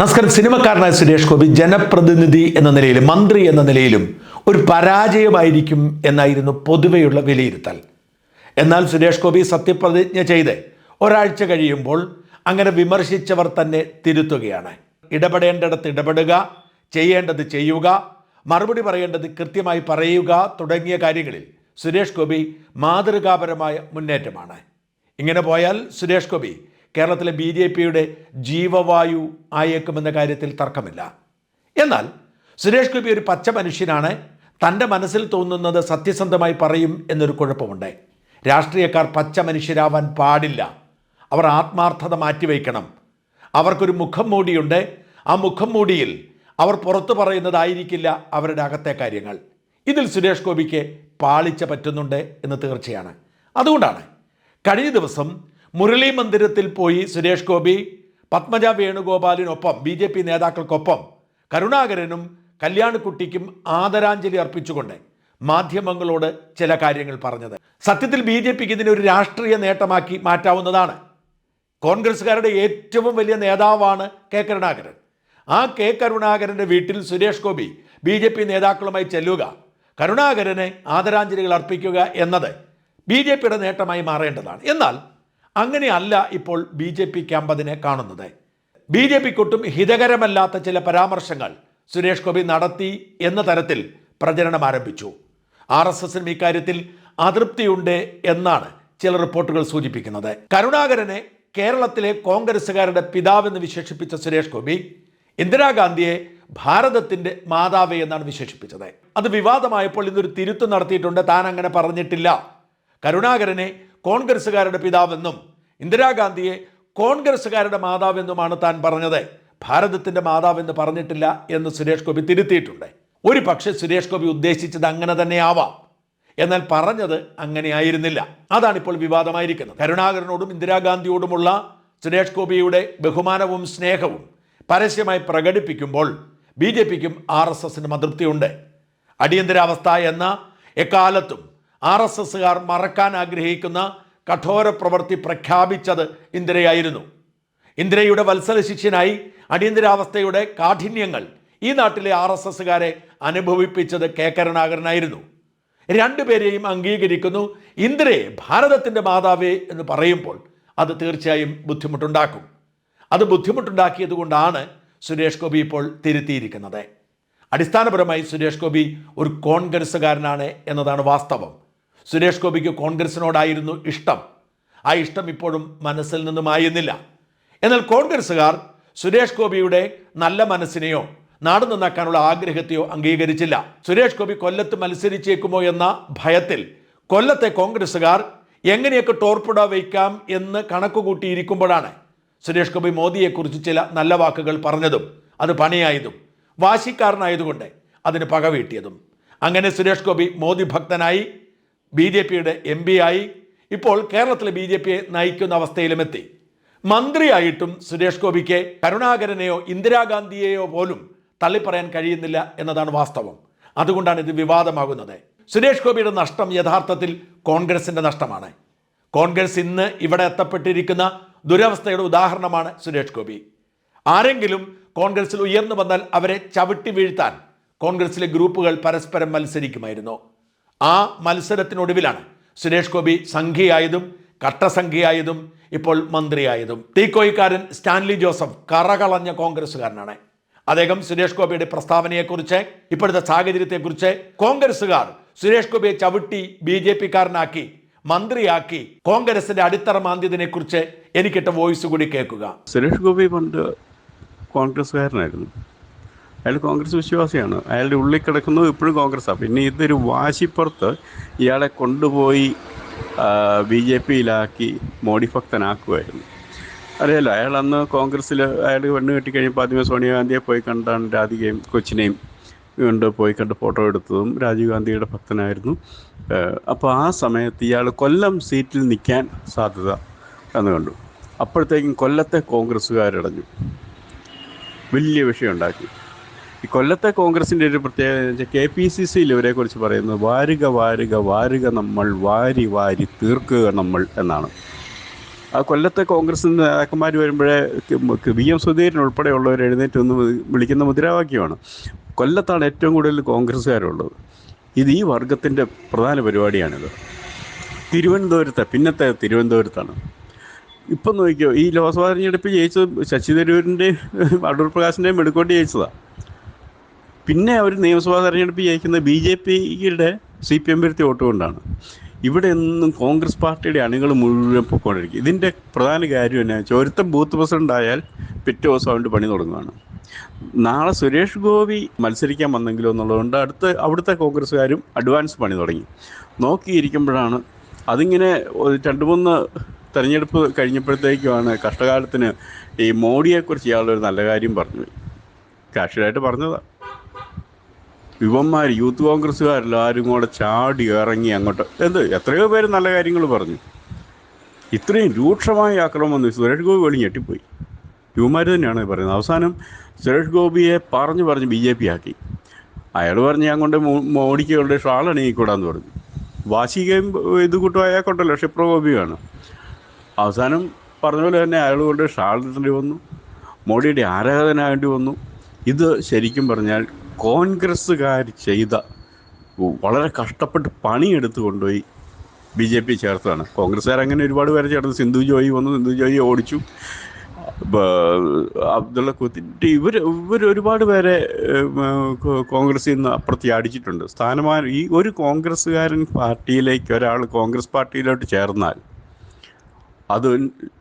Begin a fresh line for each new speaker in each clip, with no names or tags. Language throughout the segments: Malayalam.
നമസ്കാരം. സിനിമക്കാരനായ സുരേഷ് ഗോപി ജനപ്രതിനിധി എന്ന നിലയിലും മന്ത്രി എന്ന നിലയിലും ഒരു പരാജയമായിരിക്കും എന്നായിരുന്നു പൊതുവെയുള്ള വിലയിരുത്തൽ. എന്നാൽ സുരേഷ് ഗോപി സത്യപ്രതിജ്ഞ ചെയ്ത് ഒരാഴ്ച കഴിയുമ്പോൾ അങ്ങനെ വിമർശിച്ചവർ തന്നെ തിരുത്തുകയാണ്. ഇടപെടേണ്ടിടത്ത് ഇടപെടുക ചെയ്യേണ്ടത് ചെയ്യുക മറുപടി പറയേണ്ടത് കൃത്യമായി പറയുക തുടങ്ങിയ കാര്യങ്ങളിൽ സുരേഷ് ഗോപി മാതൃകാപരമായ മുന്നേറ്റമാണ്. ഇങ്ങനെ പോയാൽ സുരേഷ് ഗോപി കേരളത്തിലെ ബി ജെ പിയുടെ ജീവവായു ആയേക്കുമെന്ന കാര്യത്തിൽ തർക്കമില്ല. എന്നാൽ സുരേഷ് ഗോപി ഒരു പച്ച മനുഷ്യനാണ്. തന്റെ മനസ്സിൽ തോന്നുന്നത് സത്യസന്ധമായി പറയും എന്നൊരു കുഴപ്പമുണ്ട്. രാഷ്ട്രീയക്കാർ പച്ച മനുഷ്യരാവാൻ പാടില്ല. അവർ ആത്മാർത്ഥത മാറ്റിവെക്കണം അവർക്കൊരു മുഖം മൂടിയുണ്ട്. ആ മുഖം മൂടിയിൽ അവർ പുറത്തു പറയുന്നതായിരിക്കില്ല അവരുടെ അകത്തെ കാര്യങ്ങൾ. ഇതിൽ സുരേഷ് ഗോപിക്ക് പാളിച്ച പറ്റുന്നുണ്ട് എന്ന് തീർച്ചയാണ്. അതുകൊണ്ടാണ് കഴിഞ്ഞ ദിവസം മുരളി മന്ദിരത്തിൽ പോയി സുരേഷ് ഗോപി പത്മജ വേണുഗോപാലിനൊപ്പം ബി ജെ പി നേതാക്കൾക്കൊപ്പം കരുണാകരനും കല്യാണക്കുട്ടിക്കും ആദരാഞ്ജലി അർപ്പിച്ചുകൊണ്ട് മാധ്യമങ്ങളോട് ചില കാര്യങ്ങൾ പറഞ്ഞത്. സത്യത്തിൽ ബി ജെ പിക്ക് ഇതിനെ ഒരു രാഷ്ട്രീയ നേട്ടമാക്കി മാറ്റാവുന്നതാണ്. കോൺഗ്രസ്സുകാരുടെ ഏറ്റവും വലിയ നേതാവാണ് കെ കരുണാകരൻ. ആ കെ കരുണാകരന്റെ വീട്ടിൽ Suresh Gopi B J P നേതാക്കളുമായി ചെല്ലുക കരുണാകരനെ ആദരാഞ്ജലികൾ അർപ്പിക്കുക എന്നത് ബി ജെ പിയുടെ നേട്ടമായി മാറേണ്ടതാണ്. എന്നാൽ അങ്ങനെയല്ല ഇപ്പോൾ ബി ജെ പി ക്യാമ്പ് അതിനെ കാണുന്നത്. ബി ജെ പിക്കൊട്ടും ഹിതകരമല്ലാത്ത ചില പരാമർശങ്ങൾ സുരേഷ് ഗോപി നടത്തി എന്ന തരത്തിൽ പ്രചരണം ആരംഭിച്ചു. ആർ എസ് എസിനും ഇക്കാര്യത്തിൽ അതൃപ്തിയുണ്ട് എന്നാണ് ചില റിപ്പോർട്ടുകൾ സൂചിപ്പിക്കുന്നത്. കരുണാകരനെ കേരളത്തിലെ കോൺഗ്രസ്സുകാരുടെ പിതാവെന്ന് വിശേഷിപ്പിച്ച സുരേഷ് ഗോപി ഇന്ദിരാഗാന്ധിയെ ഭാരതത്തിന്റെ മാതാവ് എന്നാണ് വിശേഷിപ്പിച്ചത്. അത് വിവാദമായപ്പോൾ ഇന്നൊരു തിരുത്ത് നടത്തിയിട്ടുണ്ട് താൻ അങ്ങനെ പറഞ്ഞിട്ടില്ല. കരുണാകരനെ കോൺഗ്രസ്സുകാരുടെ പിതാവെന്നും ഇന്ദിരാഗാന്ധിയെ കോൺഗ്രസ്സുകാരുടെ മാതാവെന്നുമാണ് താൻ പറഞ്ഞത്. ഭാരതത്തിന്റെ മാതാവെന്ന് പറഞ്ഞിട്ടില്ല എന്ന് സുരേഷ് ഗോപി തിരുത്തിയിട്ടുണ്ട്. ഒരു പക്ഷേ സുരേഷ് ഗോപി ഉദ്ദേശിച്ചത് അങ്ങനെ തന്നെ ആവാം. എന്നാൽ പറഞ്ഞത് അങ്ങനെയായിരുന്നില്ല അതാണിപ്പോൾ വിവാദമായിരിക്കുന്നത്. കരുണാകരനോടും ഇന്ദിരാഗാന്ധിയോടുമുള്ള സുരേഷ് ഗോപിയുടെ ബഹുമാനവും സ്നേഹവും പരസ്യമായി പ്രകടിപ്പിക്കുമ്പോൾ ബി ജെ പിക്കും ആർ എസ് എസിനും അതൃപ്തിയുണ്ട്. അടിയന്തരാവസ്ഥ എന്ന എക്കാലത്തും ആർ എസ് എസ്സുകാർ മറക്കാൻ ആഗ്രഹിക്കുന്ന കഠോര പ്രവൃത്തി പ്രഖ്യാപിച്ചത് ഇന്ദിരയായിരുന്നു. ഇന്ദിരയുടെ വത്സല ശിഷ്യനായി അടിയന്തരാവസ്ഥയുടെ കാഠിന്യങ്ങൾ ഈ നാട്ടിലെ ആർ എസ് എസ്സുകാരെ അനുഭവിപ്പിച്ചത് കെ. കരുണാകരനായിരുന്നു. രണ്ടുപേരെയും അംഗീകരിക്കുന്നു. ഇന്ദിരയെ ഭാരതത്തിന്റെ മാതാവേ എന്ന് പറയുമ്പോൾ അത് തീർച്ചയായും ബുദ്ധിമുട്ടുണ്ടാക്കും. അത് ബുദ്ധിമുട്ടുണ്ടാക്കിയത് കൊണ്ടാണ് സുരേഷ് ഗോപി ഇപ്പോൾ തിരുത്തിയിരിക്കുന്നത്. അടിസ്ഥാനപരമായി സുരേഷ് ഗോപി ഒരു കോൺഗ്രസ്സുകാരനാണ് എന്നതാണ് വാസ്തവം. സുരേഷ് ഗോപിക്ക് കോൺഗ്രസിനോടായിരുന്നു ഇഷ്ടം. ആ ഇഷ്ടം ഇപ്പോഴും മനസ്സിൽ നിന്നും ആയിരുന്നില്ല എന്നാൽ കോൺഗ്രസ്സുകാർ സുരേഷ് ഗോപിയുടെ നല്ല മനസ്സിനെയോ നാട് നന്നാക്കാനുള്ള ആഗ്രഹത്തെയോ അംഗീകരിച്ചില്ല. സുരേഷ് ഗോപി കൊല്ലത്ത് മത്സരിച്ചേക്കുമോ എന്ന ഭയത്തിൽ കൊല്ലത്തെ കോൺഗ്രസ്സുകാർ എങ്ങനെയൊക്കെ ടോർപ്പിട വയ്ക്കാം എന്ന് കണക്കുകൂട്ടിയിരിക്കുമ്പോഴാണ് സുരേഷ് ഗോപി മോദിയെക്കുറിച്ച് ചില നല്ല വാക്കുകൾ പറഞ്ഞതും അത് പണിയായതും വാശിക്കാരനായതുകൊണ്ട് അതിന് പക വീട്ടിയതും അങ്ങനെ സുരേഷ് ഗോപി മോദി ഭക്തനായി ബി ജെ പിയുടെ എം പി ആയി ഇപ്പോൾ കേരളത്തിലെ ബി ജെ പിയെ നയിക്കുന്ന അവസ്ഥയിലുമെത്തി. മന്ത്രിയായിട്ടും സുരേഷ് ഗോപിക്ക് കരുണാകരനെയോ ഇന്ദിരാഗാന്ധിയെയോ പോലും തള്ളിപ്പറയാൻ കഴിയുന്നില്ല എന്നതാണ് വാസ്തവം. അതുകൊണ്ടാണ് ഇത് വിവാദമാകുന്നത്. സുരേഷ് ഗോപിയുടെ നഷ്ടം യഥാർത്ഥത്തിൽ കോൺഗ്രസിന്റെ നഷ്ടമാണ്. കോൺഗ്രസ് ഇന്ന് ഇവിടെ എത്തപ്പെട്ടിരിക്കുന്ന ദുരവസ്ഥയുടെ ഉദാഹരണമാണ് സുരേഷ് ഗോപി. ആരെങ്കിലും കോൺഗ്രസിൽ ഉയർന്നു വന്നാൽ അവരെ ചവിട്ടി വീഴ്ത്താൻ കോൺഗ്രസിലെ ഗ്രൂപ്പുകൾ പരസ്പരം മത്സരിക്കുമായിരുന്നു. ആ മത്സരത്തിനൊടുവിലാണ് സുരേഷ് ഗോപി സംഘിയായതും കട്ടസംഖ്യയായതും ഇപ്പോൾ മന്ത്രിയായതും. തീക്കോയിക്കാരൻ സ്റ്റാൻലി ജോസഫ് കറകളഞ്ഞ കോൺഗ്രസ്സുകാരനാണ്. അദ്ദേഹം സുരേഷ് ഗോപിയുടെ പ്രസ്താവനയെക്കുറിച്ച് ഇപ്പോഴത്തെ സാഹചര്യത്തെക്കുറിച്ച് കോൺഗ്രസ്സുകാർ സുരേഷ് ഗോപിയെ ചവിട്ടി ബി ജെ പിക്കാരനാക്കി മന്ത്രിയാക്കി കോൺഗ്രസിന്റെ അടിത്തറ മാന്തിയതിനെ കുറിച്ച് എനിക്കിട്ട വോയിസ് കൂടി കേൾക്കുക.
സുരേഷ് ഗോപി പണ്ട് കോൺഗ്രസ്സുകാരനായിരുന്നു. അയാൾ കോൺഗ്രസ് വിശ്വാസിയാണ്. അയാളുടെ ഉള്ളിൽ കിടക്കുന്നത് ഇപ്പോഴും കോൺഗ്രസ്സാണ് പിന്നെ ഇതൊരു വാശിപ്പുറത്ത് ഇയാളെ കൊണ്ടുപോയി ബി ജെ പിയിലാക്കി മോഡിഭക്തനാക്കുമായിരുന്നു അറിയാലോ അയാൾ അന്ന് കോൺഗ്രസ്സിൽ അയാൾ പെണ്ണ് കെട്ടിക്കഴിഞ്ഞപ്പോൾ ആദ്യമേ സോണിയാഗാന്ധിയെ പോയി കണ്ടാണ് രാധികയും കൊച്ചിനെയും കൊണ്ട് പോയി കണ്ട് ഫോട്ടോ എടുത്തതും രാജീവ് ഗാന്ധിയുടെ ഭക്തനായിരുന്നു. അപ്പോൾ ആ സമയത്ത് ഇയാൾ കൊല്ലം സീറ്റിൽ നിൽക്കാൻ സാധ്യത എന്ന് കണ്ടു. അപ്പോഴത്തേക്കും കൊല്ലത്തെ കോൺഗ്രസ്സുകാരടഞ്ഞു. വലിയ വിഷയം ഉണ്ടാക്കി. ഈ കൊല്ലത്തെ കോൺഗ്രസിന്റെ ഒരു പ്രത്യേകത കെ പി സി സിയിൽ ഇവരെ കുറിച്ച് പറയുന്നത് വാരുക വാരുക വാരുക നമ്മൾ വാരി വാരി തീർക്കുക നമ്മൾ എന്നാണ്. ആ കൊല്ലത്തെ കോൺഗ്രസ് നേതാക്കന്മാർ വരുമ്പോഴേ വി എം സുധീരൻ ഉൾപ്പെടെയുള്ളവർ എഴുന്നേറ്റ് ഒന്ന് വിളിക്കുന്ന മുദ്രാവാക്യമാണ്. കൊല്ലത്താണ് ഏറ്റവും കൂടുതൽ കോൺഗ്രസ്സുകാരുള്ളത്. ഇത് ഈ വർഗത്തിന്റെ പ്രധാന പരിപാടിയാണിത്. തിരുവനന്തപുരത്തെ പിന്നത്തെ തിരുവനന്തപുരത്താണ്. ഇപ്പം നോക്കിയോ ഈ ലോക്സഭാ തെരഞ്ഞെടുപ്പ് ജയിച്ചത് ശശി തരൂരിന്റെയും അടൂർ പ്രകാശിന്റെയും മെടുക്കോട്ട് ജയിച്ചതാണ് പിന്നെ അവർ നിയമസഭാ തെരഞ്ഞെടുപ്പ് ജയിക്കുന്നത് ബി ജെ പിയുടെ സി പി എം വരുത്തിയ വോട്ട് കൊണ്ടാണ് ഇവിടെ ഒന്നും കോൺഗ്രസ് പാർട്ടിയുടെ അണികൾ മുഴുവൻ പൊക്കോണ്ടിരിക്കും. ഇതിന്റെ പ്രധാന കാര്യം എന്നാ വെച്ചാൽ ഒരുത്തം ബൂത്ത് പ്രസിഡന്റ് ആയാൽ പിറ്റേ ദിവസം അവന്റെ പണി തുടങ്ങുകയാണ് നാളെ സുരേഷ് ഗോപി മത്സരിക്കാൻ വന്നെങ്കിലോ എന്നുള്ളതുകൊണ്ട് അടുത്ത അവിടുത്തെ കോൺഗ്രസ്സുകാരും അഡ്വാൻസ് പണി തുടങ്ങി. നോക്കിയിരിക്കുമ്പോഴാണ് അതിങ്ങനെ രണ്ട് മൂന്ന് തെരഞ്ഞെടുപ്പ് കഴിഞ്ഞപ്പോഴത്തേക്കുമാണ് കഷ്ടകാലത്തിന് ഈ മോഡിയെക്കുറിച്ച് ഇയാളൊരു നല്ല കാര്യം പറഞ്ഞു കാഷ്വലായിട്ട് പറഞ്ഞതാണ് യുവന്മാർ യൂത്ത് കോൺഗ്രസ്സുകാരെല്ലാവരും കൂടെ ചാടി ഇറങ്ങി അങ്ങോട്ട്. എന്ത്? എത്രയോ പേര് നല്ല കാര്യങ്ങൾ പറഞ്ഞു. ഇത്രയും രൂക്ഷമായ ആക്രമണം വന്നു സുരേഷ് ഗോപി വെളി ഞെട്ടിപ്പോയി. യുവമാർ തന്നെയാണ് പറയുന്നത്. അവസാനം സുരേഷ് ഗോപിയെ പറഞ്ഞു പറഞ്ഞ് ബി ജെ പി ആക്കി. അയാൾ പറഞ്ഞ് ഞാൻ കൊണ്ട് മോഡിക്ക് കൊണ്ട് ഷാൾ അണിയിക്കൂടാന്ന് പറഞ്ഞു. വാശികയും ഇത് കൂട്ടും അയാൾക്കുണ്ടല്ലോ ക്ഷിപ്രകോപിയാണ്. അവസാനം പറഞ്ഞ പോലെ തന്നെ അയാൾ കൊണ്ട് ഷാൾ ഇടേണ്ടി വന്നു. മോഡിയുടെ ആരാധനാകേണ്ടി വന്നു. ഇത് ശരിക്കും പറഞ്ഞാൽ കോൺഗ്രസ്സുകാർ ചെയ്ത വളരെ കഷ്ടപ്പെട്ട് പണിയെടുത്ത് കൊണ്ടുപോയി ബി ജെ പി ചേർത്താണ് കോൺഗ്രസ്സുകാർ അങ്ങനെ ഒരുപാട് പേരെ ചേർന്ന് സിന്ധു ജോയി വന്നു സിന്ധു ജോയി ഓടിച്ചു. അബ്ദുള്ള കുത്തിട്ട് ഇവർ ഇവർ ഒരുപാട് പേരെ കോൺഗ്രസ്സിൽ നിന്ന് അപ്പുറത്തി അടിച്ചിട്ടുണ്ട് സ്ഥാനമാനം ഈ ഒരു കോൺഗ്രസ്സുകാരൻ പാർട്ടിയിലേക്ക് ഒരാൾ കോൺഗ്രസ് പാർട്ടിയിലോട്ട് ചേർന്നാൽ അത്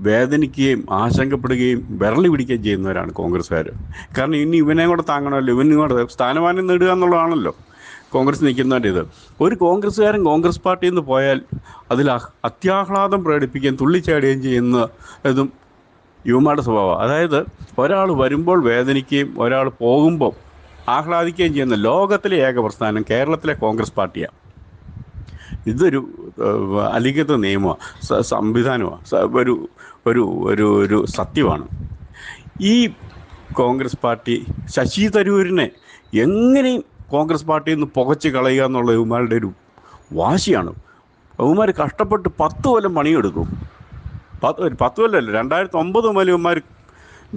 വേദനിക്കുകയും ആശങ്കപ്പെടുകയും വിരളി പിടിക്കുകയും ചെയ്യുന്നവരാണ് കോൺഗ്രസ്സുകാർ. കാരണം ഇനി ഇവനെ കൂടെ താങ്ങണമല്ലോ ഇവനും കൂടെ സ്ഥാനമാനം നേടുക എന്നുള്ളതാണല്ലോ കോൺഗ്രസ് നിൽക്കുന്നവന്റെ ഇത്. ഒരു കോൺഗ്രസ്സുകാരൻ കോൺഗ്രസ് പാർട്ടിയിൽ നിന്ന് പോയാൽ അതിൽ അത്യാഹ്ലാദം പ്രകടിപ്പിക്കുകയും തുള്ളിച്ചാടുകയും ചെയ്യുന്ന ഇതും യുവമാരുടെ സ്വഭാവം അതായത് ഒരാൾ വരുമ്പോൾ വേദനിക്കുകയും ഒരാൾ പോകുമ്പോൾ ആഹ്ലാദിക്കുകയും ചെയ്യുന്ന ലോകത്തിലെ ഏക പ്രസ്ഥാനം കേരളത്തിലെ കോൺഗ്രസ് പാർട്ടിയാണ്. ഇതൊരു അലിഖിത നിയമമാണ് സംവിധാനമാണ് ഒരു ഒരു ഒരു ഒരു സത്യമാണ് ഈ കോൺഗ്രസ് പാർട്ടി ശശി തരൂരിനെ എങ്ങനെയും കോൺഗ്രസ് പാർട്ടിയിൽ നിന്ന് പുകച്ച് കളയുക എന്നുള്ള ഇവന്മാരുടെ ഒരു വാശിയാണ്. ഇവന്മാർ കഷ്ടപ്പെട്ട് പത്ത് കൊല്ലം പണിയെടുക്കും. പത്ത് പത്ത് കൊല്ലമല്ല രണ്ടായിരത്തി ഒമ്പത് മുതൽ ഇവന്മാർ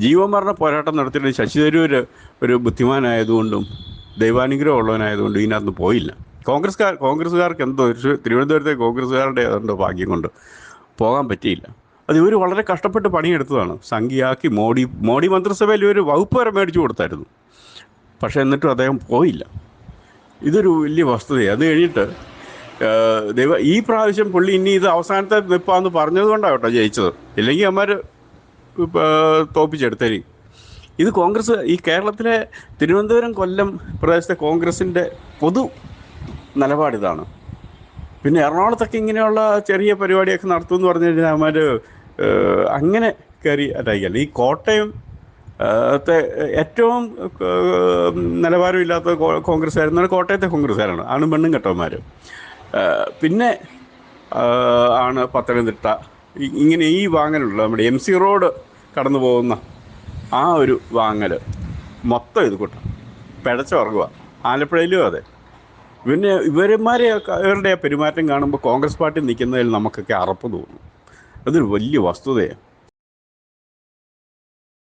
ജീവമരണ പോരാട്ടം നടത്തിയിട്ട് ശശി തരൂർ ഒരു ബുദ്ധിമാനായതുകൊണ്ടും ദൈവാനുഗ്രഹം ഉള്ളവനായതുകൊണ്ടും ഇതിനകത്ത് പോയില്ല. കോൺഗ്രസ്കാർ കോൺഗ്രസ്സുകാർക്ക് എന്തോ ഒരു തിരുവനന്തപുരത്തെ കോൺഗ്രസ്സുകാരുടെ ഏതാണ്ടോ ഭാഗ്യം കൊണ്ട് പോകാൻ പറ്റിയില്ല. അത് ഇവർ വളരെ കഷ്ടപ്പെട്ട് പണിയെടുത്തതാണ്. സംഖ്യയാക്കി മോഡി മോഡി മന്ത്രിസഭയിൽ ഇവർ വകുപ്പ് വരെ മേടിച്ചു കൊടുത്തായിരുന്നു. പക്ഷേ എന്നിട്ടും അദ്ദേഹം പോയില്ല. ഇതൊരു വലിയ വസ്തുതയാണ് അത് കഴിഞ്ഞിട്ട് ദൈവ ഈ പ്രാവശ്യം പുള്ളി ഇനി ഇത് അവസാനത്തെ നിപ്പാന്ന് പറഞ്ഞത് കൊണ്ടാണ് കേട്ടോ ജയിച്ചത്. ഇല്ലെങ്കിൽ അമ്മമാർ തോപ്പിച്ചെടുത്തേരി ഇത് കോൺഗ്രസ് ഈ കേരളത്തിലെ തിരുവനന്തപുരം കൊല്ലം പ്രദേശത്തെ കോൺഗ്രസിന്റെ പൊതു നിലപാടിതാണ്. പിന്നെ എറണാകുളത്തൊക്കെ ഇങ്ങനെയുള്ള ചെറിയ പരിപാടിയൊക്കെ നടത്തുമെന്ന് പറഞ്ഞു കഴിഞ്ഞാൽ അവന്മാർ അങ്ങനെ കയറി അറ്റായിക്കല്ല ഈ കോട്ടയം ഏറ്റവും നിലവാരമില്ലാത്ത ആയിരുന്നു കോൺഗ്രസ്സുകാരെന്ന് കോട്ടയത്തെ കോൺഗ്രസ്സുകാരാണ്. ആണും പെണ്ണും കെട്ടവന്മാർ പിന്നെ ആണ് പത്തനംതിട്ട. ഇങ്ങനെ ഈ വാങ്ങലുള്ള നമ്മുടെ എം സി റോഡ് കടന്നു പോകുന്ന ആ ഒരു വാങ്ങൽ മൊത്തം ഇത് കൂട്ടം പിഴച്ച വർഗമാണ് ആലപ്പുഴയിലും അതെ. പിന്നെ ഇവരന്മാരെ ഇവരുടെ പെരുമാറ്റം കാണുമ്പോൾ കോൺഗ്രസ് പാർട്ടി നിൽക്കുന്നതിൽ നമുക്കൊക്കെ അറപ്പ് തോന്നും. അതൊരു വലിയ വസ്തുതയാണ്.